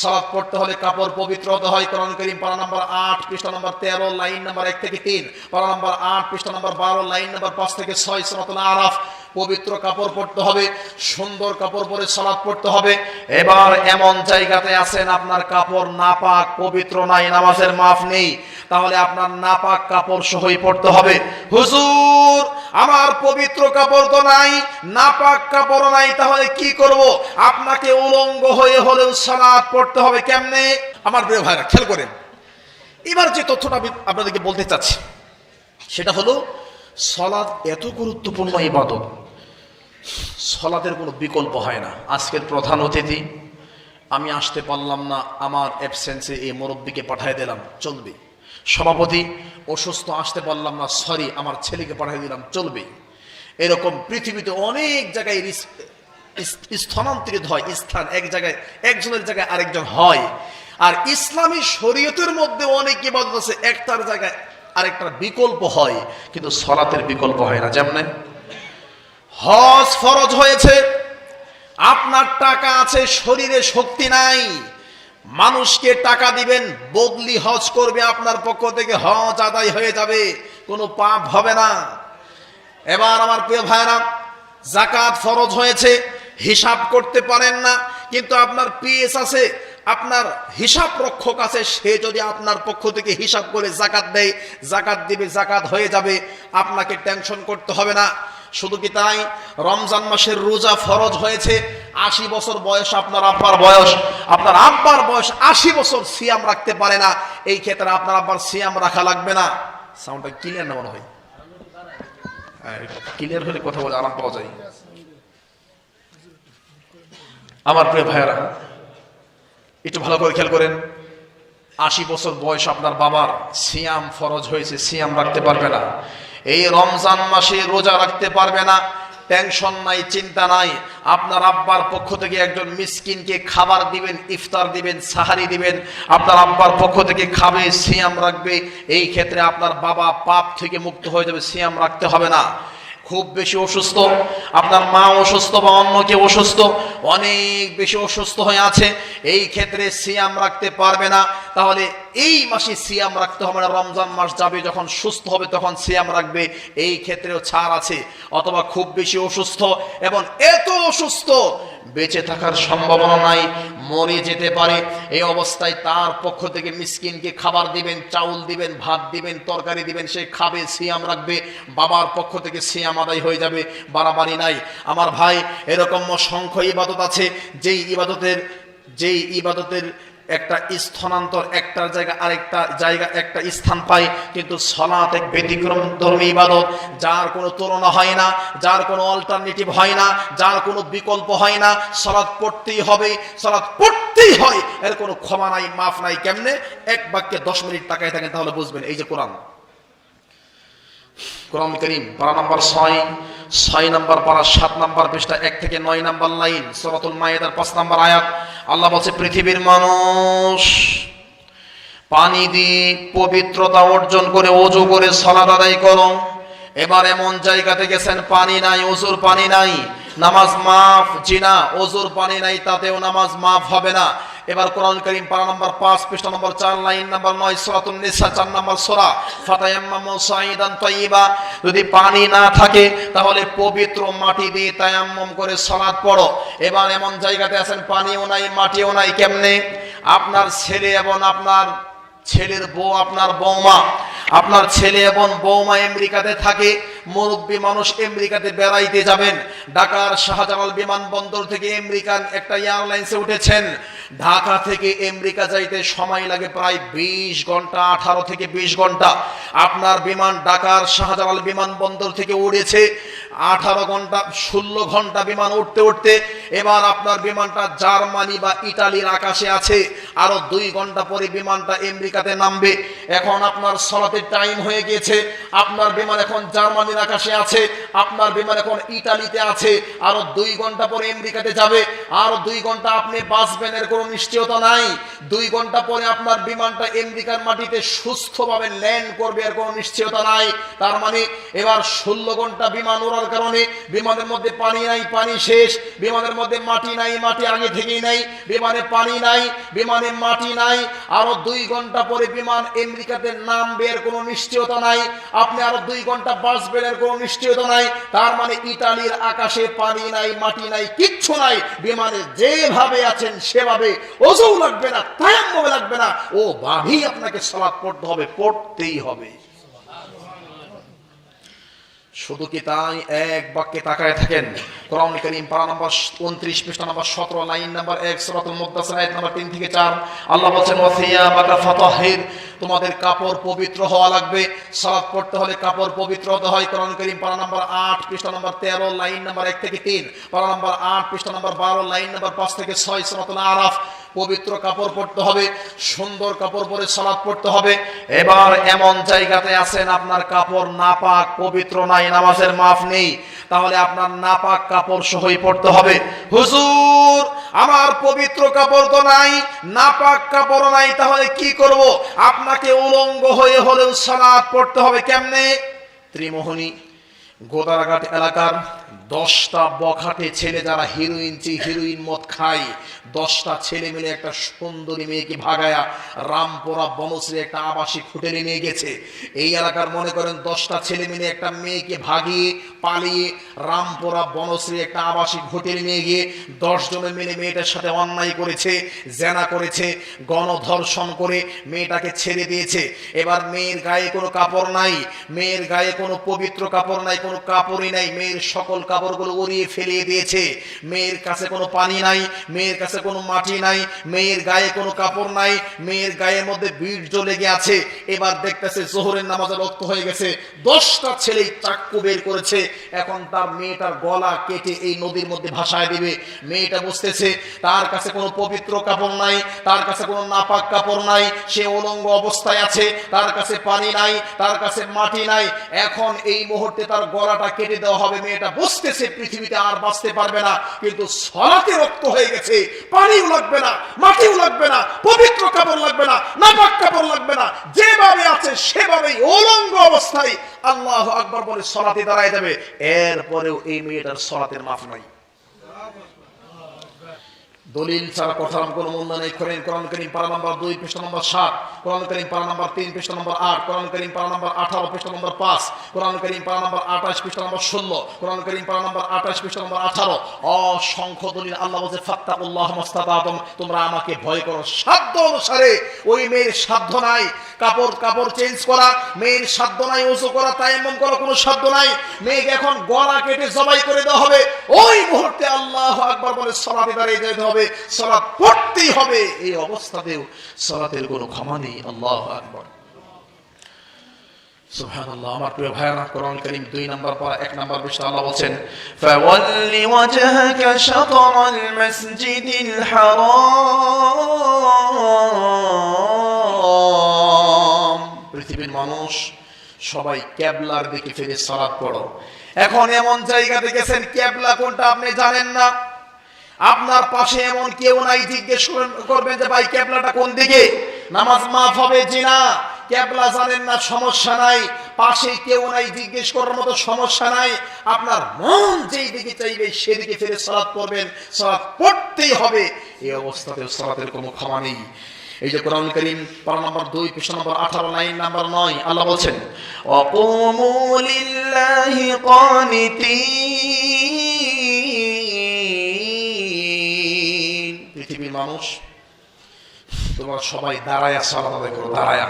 সালাত পড়তে হলে কাপড় পবিত্র হতে হয়। কোরআন করিম পারা নম্বর আট, পৃষ্ঠা নম্বর তেরো, লাইন নাম্বার এক থেকে তিন, পারা নম্বর আট, পৃষ্ঠা নম্বর বারো, লাইন নাম্বার পাঁচ থেকে ছয় সনাতন আরাফ। পবিত্র কাপড় পরতে হবে, সুন্দর কাপড় পরে সালাদ পড়তে হবে। এবার এমন জায়গাতে আছেন, আপনার কাপড় নাপাক, পবিত্র নাই, নামাজের মাফ নেই। তাহলে আপনার নাপাক কাপড় সহই পড়তে হবে। হুজুর, আমার পবিত্র কাপড় তো নাই, নাপাক কাপড় নাই, তাহলে কি করব? আপনাকে উলঙ্গ হয়ে হলেও সালাদ পড়তে হবে কেমনে? আমার প্রিয় ভাইরা, খেয়াল করেন। এবার যে তথ্যটা আমি আপনাদেরকে বলতে চাচ্ছি, সেটা হলো সলাদ এত গুরুত্বপূর্ণ ইবাদত। সলাদের কোনো বিকল্প হয় না। আজকের প্রধান অতিথি, আমি আসতে পারলাম না, আমার অ্যাবসেন্সে এই মুরব্বীকে পাঠিয়ে দিলাম, চলবে। সভাপতি, অসুস্থ, আসতে পারলাম না সরি আমার ছেলেকে পাঠিয়ে দিলাম, চলবে। এরকম পৃথিবীতে অনেক জায়গায় স্থানান্তরিত হয়, স্থান, এক জায়গায়, একজনের জায়গায় আরেকজন হয়। আর ইসলামী শরীয়তের মধ্যে অনেক ইবাদত আছে, একটার জায়গায় আরেকটার বিকল্প হয়, কিন্তু সলাতের বিকল্প হয় না, যেমন হজ ফরজ হয়েছে, আপনার টাকা আছে, শরীরে শক্তি নাই, মানুষকে টাকা দিবেন, বদলি হজ করবে আপনার পক্ষ থেকে, হজ আদায় হয়ে যাবে, কোনো পাপ হবে না। এবার আমার প্রিয় ভাইরা জাকাত ফরজ হয়েছে, হিসাব করতে পারেন না, কিন্তু আপনার পিএস আছে আপনার হিসাব রক্ষক আছে, সে যদি আপনার পক্ষ থেকে হিসাব করে জাকাত দেয়, জাকাত দিবে, জাকাত হয়ে যাবে, আপনাকে টেনশন করতে হবে না। শুধু কি তাই? রমজান মাসের রোজা ফরজ হয়েছে, আশি বছর বয়স আপনার আব্বার বয়স। আপনার আব্বার বয়স আশি বছর সিয়াম রাখতে পারে না, এই ক্ষেত্রে আপনার আব্বার সিয়াম রাখা লাগবে না। সাউন্ডটা ক্লিয়ার না মনে হয়? ক্লিয়ার হলে কথা বলে আরাম পাওয়া যায়। আমার প্রিয় ভাইয়েরা একটু ভালো করে খেয়াল করেন। আশি বছর বয়স আপনার বাবার, সিয়াম ফরজ হয়েছে, সিয়াম রাখতে পারবে না। এই রমজান মাসে রোজা রাখতে পারবে না টেনশন নাই, চিন্তা নাই। আপনার আব্বার পক্ষ থেকে একজন মিসকিনকে খাবার দিবেন, ইফতার দিবেন, সাহারি দিবেন। আপনার আব্বার পক্ষ থেকে খাবে, সিয়াম রাখবে। এই ক্ষেত্রে আপনার বাবা পাপ থেকে মুক্ত হয়ে যাবে, সিয়াম রাখতে হবে না। খুব বেশি অসুস্থ, আপনার মা অসুস্থ বা অন্য কেউ অসুস্থ, অনেক বেশি অসুস্থ হয়ে আছে, এই ক্ষেত্রে সিয়াম রাখতে পারবে না, তাহলে এই মাসে সিয়াম রাখতে হবে না, রমজান মাস যাবে, যখন সুস্থ হবে তখন সিয়াম রাখবে। এই ক্ষেত্রেও ছাড় আছে, অথবা খুব বেশি অসুস্থ এবং এত অসুস্থ বেঁচে থাকার সম্ভাবনা নাই, মরে যেতে পারে। এই অবস্থায় তার পক্ষ থেকে মিসকিনকে খাবার দিবেন, চাউল দিবেন, ভাত দিবেন, তরকারি দিবেন, সে খাবে, সিয়াম রাখবে, বাবার পক্ষ থেকে সিয়াম আদায় হয়ে যাবে, বাড়াবাড়ি নাই। আমার ভাই, এরকম অসংখ্য ইবাদত আছে, যেই ইবাদতের যেই ইবাদতের একটা স্থানান্তর, একটার জায়গা, আরেকটা জায়গা, একটা স্থান পায়। কিন্তু সলাৎ এক ব্যতিক্রম ধর্মী ইবাদত, যার কোনো তুলনা হয় না, যার কোনো অল্টারনেটিভ হয় না, যার কোনো বিকল্প হয় না। সলাৎ পড়তেই হবে, সলাৎ পড়তেই হয়। এর কোনো ক্ষমা নাই, মাফ নাই, কেমনে? এক বাক্যে দশ মিনিট তাকায় থাকেন, তাহলে বুঝবেন, এই যে কোরআন। কোরআন করিম পারা নাম্বার ছয় ছয় নাম্বার পারা, সাত নাম্বার পৃষ্ঠা, এক থেকে নয় নাম্বার লাইন, সরাতুল মায়েদার পাঁচ নাম্বার আয়াত। আল্লাহ বলছে, পৃথিবীর মানুষ পানি দিয়ে পবিত্রতা অর্জন করে, অজু করে সলাদ আদায় করো। এবার এমন জায়গাতে গেছেন, পানি নাই, অজুর পানি নাই। নামাজ মাফ, জিনা, অজুর পানি নাই, তাতেও নামাজ মাফ হবে না। এবার কোরআন করিম পারা নম্বর পাঁচ, পৃষ্ঠা নম্বর চার, লাইন নম্বর নয় সরাতুল নিসা, চার নম্বর সরা। ফাতায়াম্মামু সাইদান তৈবা যদি পানি না থাকে, তাহলে পবিত্র মাটি দিয়ে তায়াম্মম করে সালাত পড়ো। এবার এমন জায়গাতে আছেন, পানিও নাই, মাটিও নাই, কেমনে? আপনার ছেলে এবং আপনার ছেলের বউ, আপনার বৌমা আপনার ছেলে এবং বৌমা আমেরিকাতে থাকে, মুরব্বী মানুষ আমেরিকাতে বেড়াইতে যাবেন। ঢাকার শাহজালাল বিমানবন্দর থেকে আমেরিকান একটা এয়ারলাইন্সে উঠেছেন। ঢাকা থেকে আমেরিকা যাইতে সময় লাগে প্রায় বিশ ঘণ্টা, আঠারো থেকে বিশ ঘণ্টা। আপনার বিমান ঢাকার শাহজালাল বিমানবন্দর থেকে উড়েছে। আঠারো ঘণ্টা, ষোলো ঘণ্টা বিমান উঠতে উঠতে এবার আপনার বিমানটা জার্মানি বা ইটালির আকাশে আছে। আরও দুই ঘণ্টা পরে বিমানটা আমেরিকাতে নামবে। এখন আপনার সলাতের টাইম হয়ে গিয়েছে। আপনার বিমান এখন জার্মানির আকাশে আছে। আপনার বিমান এখন ইটালিতে আছে। আরও দুই ঘণ্টা পরে আমেরিকাতে যাবে। আরও দুই ঘণ্টা আপনি বাঁচবেন এর কোনো নিশ্চয়তা নাই। দুই ঘণ্টা পরে আপনার বিমানটা আমেরিকার মাটিতে সুস্থভাবে ল্যান্ড করবে এর কোনো নিশ্চয়তা নাই। তার মানে এবার ষোলো ঘণ্টা বিমান ওড়ার কারণে বিমানের মধ্যে পানি নাই, পানি শেষ। বিমানের মধ্যে মাটি নাই, মাটি আগে থেকেই নাই। বিমানে পানি নাই, বিমানে মাটি নাই। আরও দুই ঘণ্টা পরে বিমান আমেরিকাতে নামবে এর কোনো নিশ্চয়তা নাই। আপনি আরও দুই ঘণ্টা বাঁচবেন এর কোনো নিশ্চয়তা নাই। তার মানে ইটালির আকাশে পানি নাই, মাটি নাই, কিচ্ছু নাই। বিমানে যেভাবে আছেন, সেভাবে ওজও লাগবে না তায়াম্মম লাগবে না। ও ভাবি আপনাকে সালাত পড়তে হবে, পড়তেই হবে। শুধু কি তাই? এক বাক্যে তাকায় থাকেন। কোরআন করিম, পারা নম্বর উনত্রিশ, পৃষ্ঠা নম্বর সতেরো, লাইন নম্বর এক মুদাসির নম্বর তিন থেকে চার। আল্লাহ বলছেন বাকা তোমাদের কাপড় পবিত্র হওয়া লাগবে। সালাত পড়তে হলে কাপড় পবিত্র হতে হয়। কোরআন করিম পারা নম্বর আট, পৃষ্ঠা নম্বর তেরো, লাইন নম্বর এক থেকে তিন, পারা নম্বর আট, পৃষ্ঠা নম্বর বারো, লাইন নম্বর পাঁচ থেকে ছয়, সরাতুল আরাফ। পবিত্র কাপড় পরতে হবে, সুন্দর কাপড় পরে সালাদ পড়তে হবে। এবার এমন জায়গাতে আছেন আপনার কাপড় নাপাক, পবিত্র নাই, নামাজের মাফ নেই। তাহলে আপনার নাপাক কাপড় সহই পড়তে হবে। হুজুর! আমার পবিত্র কাপড় তো নাই, নাপাক কাপড় নাই, তাহলে কি করব? আপনাকে উলঙ্গ হয়ে হলেও সালাদ পড়তে হবে কেমনে? ত্রিমোহনী গোদারাঘাট এলাকার দশটা বখাটে ছেলে যারা হিরোইন চি হিরোইন মদ খায়, দশটা ছেলে মিলে একটা সুন্দরী মেয়েকে ভাগায়া রামপুরা বনশ্রী একটা আবাসিক হোটেলে নিয়ে গেছে। এই এলাকার মনে করেন দশটা ছেলে মিলে একটা মেয়েকে ভাগিয়ে, পালিয়ে রামপুরা বনশ্রী একটা আবাসিক হোটেলে নিয়ে গিয়ে দশ জনের মিলে মেয়েটার সাথে অন্যায় করেছে, জেনা করেছে, গণধর্ষণ করে মেয়েটাকে ছেড়ে দিয়েছে। এবার মেয়ের গায়ে কোনো কাপড় নাই, মেয়ের গায়ে কোনো পবিত্র কাপড় নাই, কোনো কাপড়ই নাই, মেয়ের সকল কাপড়গুলো উড়িয়ে ফেলিয়ে দিয়েছে। মেয়ের কাছে কোনো পানি নাই, মেয়ের কাছে কোনো মাটি নাই, মেয়ের গায়ে কোনো কাপড় নাই, মেয়ের গায়ের মধ্যে বীর্য লেগে আছে এবার দেখতেছে জোহরের নামাজে রক্ত হয়ে গেছে। দশটা ছেলেই চাক্কু বের করেছে। এখন তার মেয়েটার গলা কেটে এই নদীর মধ্যে ভাসায় দিবে। মেয়েটা বুঝতেছে, তার কাছে কোনো পবিত্র কাপড় নাই, তার কাছে কোনো নাপাক কাপড় নাই, সে অলঙ্গ অবস্থায় আছে, তার কাছে পানি নাই, তার কাছে মাটি নাই। এখন এই মুহূর্তে তার গলাটা কেটে দেওয়া হবে। মেয়েটা বুঝতেছে পৃথিবীতে আর বাঁচতে পারবে না। কিন্তু সলাতে রক্ত হয়ে গেছে, পানিও লাগবে না, মাটিও লাগবে না, পবিত্র কাপড় লাগবে না, নাপাক কাপড় লাগবে না। যেভাবে আছে, সেভাবেই অলঙ্গ অবস্থায় আল্লাহ আকবর বলে সলাতে দাঁড়ায় যাবে। এরপরেও এই মেয়েটার সলাতের মাফ নাই। দলিল ছাড়া কথার কোন মূল্য নেই। করেন কোরআন করিম, পারা নম্বর দুই, পৃষ্ঠা নম্বর সাত, কোরআন করিম, পারা নম্বর তিন, পৃষ্ঠা নম্বর আট, কোরআন করিম, পারা নম্বর আঠারো, পৃষ্ঠা নম্বর পাঁচ, কোরআন করিম, পারা নম্বর আঠাশ, পৃষ্ঠা নম্বর ষোলো, কোরআন করিম, পারা নম্বর আঠাশ, পৃষ্ঠা নম্বর আঠারো। অসংখ্য দলিল আল্লাহ বলছে, ফাত্তাকুল্লাহ মাস্তাতাতুম তোমরা আমাকে ভয় করো। সাধ্য অনুসারে ওই মেয়ের সাধ্য নাই। কাপড় কাপড় চেঞ্জ করা, মেয়ের সাধ্য নাই উঁচু করা তাইমম করা, কোনো সাধ্য নাই। মেয়েকে এখন গলা কেটে জবাই করে দেওয়া হবে। ওই মুহূর্তে আল্লাহ আকবর বলে, সলাতে দাঁড়িয়ে যেতে হবে। হবে, সলাৎ পড়তেই হবে। এই অবস্থাতেও সলাতের কোনো ক্ষমা নেই, আল্লাহ আকবর। সুবহানাল্লাহ, আমার প্রিয় কোরআন আল্লাহ ফাওয়াল্লি ওয়াজহাকা শাতরাল মাসজিদিল হারাম। পৃথিবীর মানুষ, সবাই ক্যাবলার দিকে ফিরে সালাত পড়ো। এখন এমন জায়গাতে গেছেন ক্যাবলা কোনটা আপনি জানেন না? আপনার পাশে এমন কেউ নাই জিজ্ঞেস করবেন যে, ভাই ক্যাবলাটা কোন দিকে? নামাজ মাফ হবে জিনা ক্যাবলা জানেন না, সমস্যা নাই। পাশে কেউ নাই জিজ্ঞেস করার মতো সমস্যা নাই। আপনার মন যেই দিকে চাইবে, সেদিকে ফিরে সালাদ করবেন। সালাদ পড়তেই হবে। এই অবস্থাতে সালাতের কোনো ক্ষমা নেই। এই যে কোরআন করিম, পারা নম্বর দুই পৃষ্ঠ নম্বর আঠারো, লাইন নাম্বার নয়, আল্লাহ বলছেন অপমুলিল্লাহি কনিতি মানুষ তোমরা সবাই দাঁড়ায়া সালাত আদায় করো দাঁড়ায়া।